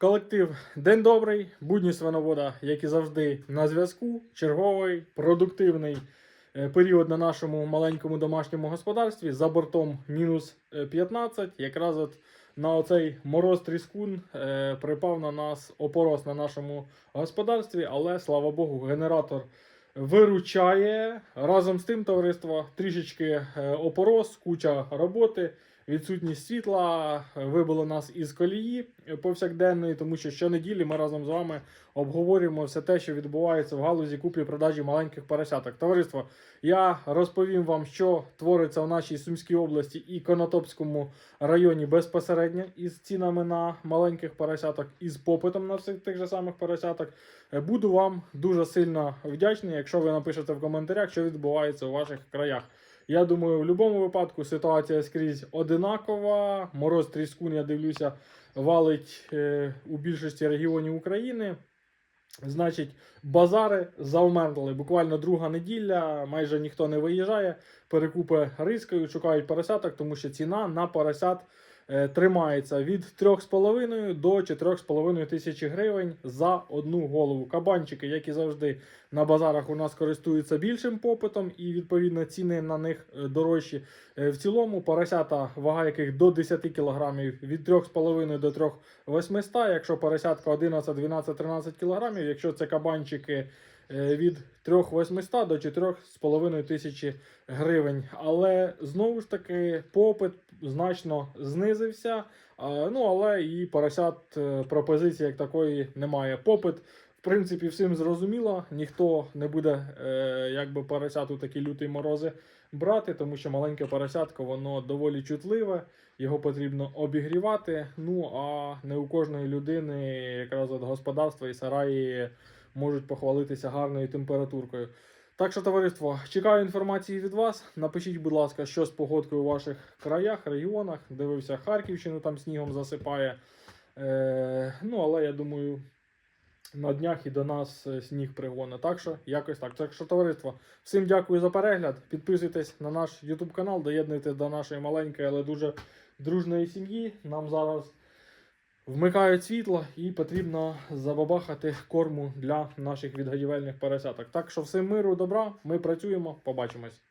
Колектив День добрий, будні свиновода, як і завжди, на зв'язку. Черговий продуктивний е, період на нашому маленькому домашньому господарстві. За бортом мінус е, 15. Якраз от на оцей мороз тріскун е, припав на нас опорос на нашому господарстві, але слава Богу, генератор виручає. Разом з тим, товариство, трішечки е, опорос, куча роботи. Відсутність світла е, вибило нас із колії повсякденної, тому що щонеділі ми разом з вами обговорюємо все те, що відбувається в галузі куплі-продажі маленьких поросяток. Товариство, я розповім вам, що твориться в нашій Сумській області і Конотопському районі безпосередньо із цінами на маленьких поросяток, із попитом на всіх тих же самих поросяток. Е, Буду вам дуже сильно вдячний, якщо ви напишете в коментарях, що відбувається у ваших краях. Я думаю, в будь-якому випадку ситуація скрізь одинакова. Мороз тріскун, я дивлюся, валить е, у більшості регіонів України. Значить, базари завмерли. Буквально друга неділя, майже ніхто не виїжджає, перекупи рискають, шукають поросяток, тому що ціна на поросят тримається від 3,5 до 4,5 тисячі гривень за одну голову. Кабанчики, як і завжди, на базарах у нас користуються більшим попитом, і відповідно ціни на них е, дорожчі. Е, В цілому поросята, вага яких до 10 кг, від 3,5 до 3,800, якщо поросятка 11, 12, 13 кг, якщо це кабанчики е, від 3,800 до 4,5 тисячі гривень. Але знову ж таки попит значно знизився. Ну, але і поросят е, пропозиції як такої немає. Попит, в принципі, всім зрозуміло. Ніхто не буде е, якби поросят у такі люті морози брати, тому що маленьке поросятко воно доволі чутливе, його потрібно обігрівати. Ну а не у кожної людини якраз от господарства і сараї можуть похвалитися гарною температуркою. Так що, товариство, чекаю інформації від вас. Напишіть, будь ласка, що з погодкою у ваших краях, регіонах. Дивився Харківщину, там снігом засипає. Е, ну, але я думаю, на днях і до нас е, сніг пригоне. Так що, якось так. Так що, товариство, всім дякую за перегляд. Підписуйтесь на наш YouTube канал, доєднуйтесь до нашої маленької, але дуже дружної сім'ї. Нам зараз вмикають світло і потрібно забабахати корму для наших відгодівельних поросяток. Так що всім миру, добра, ми працюємо, побачимось.